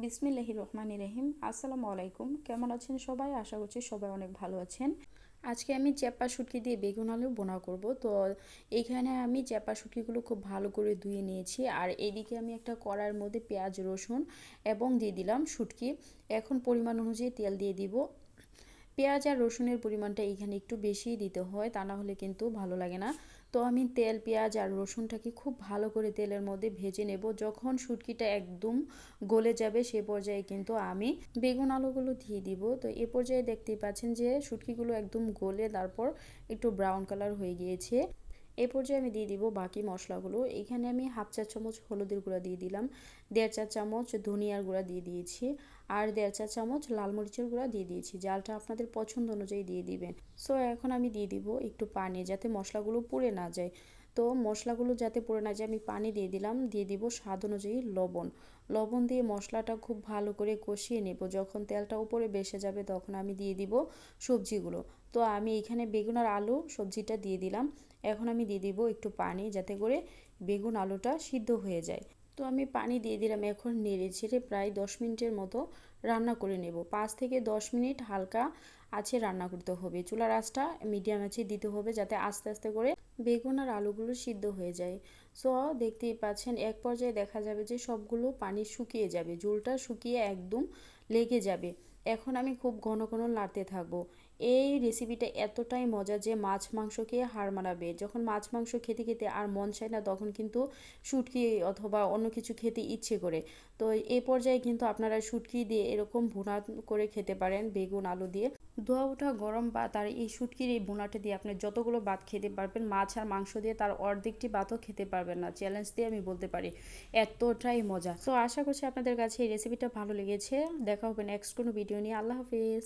বিসমিল্লাহির রহমানি রহিম আসসালামু আলাইকুম। কেমন আছেন সবাই? আশা করছি সবাই অনেক ভালো আছেন। আজকে আমি চ্যাপা শুটকি দিয়ে বেগুন আলু বোনা করব। তো এখানে আমি চ্যাপা শুটকিগুলো খুব ভালো করে ধুয়ে নিয়েছি। আর এদিকে আমি একটা কড়ার মধ্যে পেঁয়াজ, রসুন এবং দিয়ে দিলাম শুটকি। এখন পরিমাণ অনুযায়ী তেল দিয়ে দিব। পেঁয়াজ আর রসুনের পরিমাণটা এখানে একটু বেশিই দিতে হয়, তা না হলে কিন্তু ভালো লাগে না। তো আমি তেল, পেঁয়াজ আর রসুনটাকে খুব ভালো করে তেলের মধ্যে ভেজে নেব। যখন শুটকিটা একদম গলে যাবে সে পর্যায়ে কিন্তু আমি বেগুন আলুগুলো দিয়ে দিব। তো এ পর্যায়ে দেখতেই পাচ্ছেন যে শুটকিগুলো একদম গলে তারপর একটু ব্রাউন কালার হয়ে গিয়েছে। এ পর্যায়ে আমি দিয়ে দিব বাকি মশলাগুলো। এখানে আমি হাফ চা চামচ হলুদের গুঁড়া দিয়ে দিলাম, দেড় চা চামচ ধনিয়ার গুঁড়া দিয়ে দিয়েছি আর দেড় চা চামচ লাল মরিচের গুঁড়া দিয়ে দিয়েছি, জালটা আপনাদের পছন্দ অনুযায়ী দিয়ে দিবেন। সো এখন আমি দিয়ে দিব একটু পানি যাতে মশলাগুলো পুড়ে না যায়। তো মশলাগুলো যাতে পড়ে না যায়, আমি পানি দিয়ে দিলাম। দিয়ে দিব স্বাদ অনুযায়ী লবণ। লবণ দিয়ে মশলাটা খুব ভালো করে কষিয়ে নেব। যখন তেলটা উপরে বেসে যাবে, তখন আমি দিয়ে দিব সবজিগুলো। তো আমি এখানে বেগুন আর আলু সবজিটা দিয়ে দিলাম। এখন আমি দিয়ে দিব একটু পানি যাতে করে বেগুন আলুটা সিদ্ধ হয়ে যায়। তো আমি পানি দিয়ে দিলাম, এখন নেড়ে ছেড়ে প্রায় দশ মিনিটের মতো রান্না করে নেব। পাঁচ থেকে দশ মিনিট হালকা আছে রান্না করতে হবে। চুলার আঁচটা মিডিয়াম আছে দিতে হবে যাতে আস্তে আস্তে করে বেগুন আর আলুগুলো সিদ্ধ হয়ে যায়। সো, দেখতেই পাচ্ছেন, এক পর্যায়ে দেখা যাবে যে সবগুলো পানি শুকিয়ে যাবে। ঝোলটা শুকিয়ে একদম লেগে যাবে। এখন আমি খুব ঘন ঘন নাড়তে থাকব। এই রেসিপিটা এতটাই মজা যে মাছ মাংসকে হার মানাবে। যখন মাছ মাংস খেতে খেতে আর মন চায় না, তখন কিন্তু শুটকি অথবা অন্য কিছু খেতে ইচ্ছে করে। তো এই পর্যায়ে কিন্তু আপনারা শুটকি দিয়ে এরকম ভুনা করে খেতে পারেন, বেগুন, আলু দিয়ে। ধোয়া ওঠা গরম ভাত আর এই শুটকির এই বোনাটা দিয়ে আপনি যতগুলো ভাত খেতে পারবেন, মাছ আর মাংস দিয়ে তার অর্ধেকটি ভাতও খেতে পারবেন না। চ্যালেঞ্জ দিয়ে আমি বলতে পারি, এতটাই মজা। তো আশা করছি আপনাদের কাছে এই রেসিপিটা ভালো লেগেছে। দেখা হবে নেক্সট কোনো ভিডিও নিয়ে আল্লাহ হাফিজ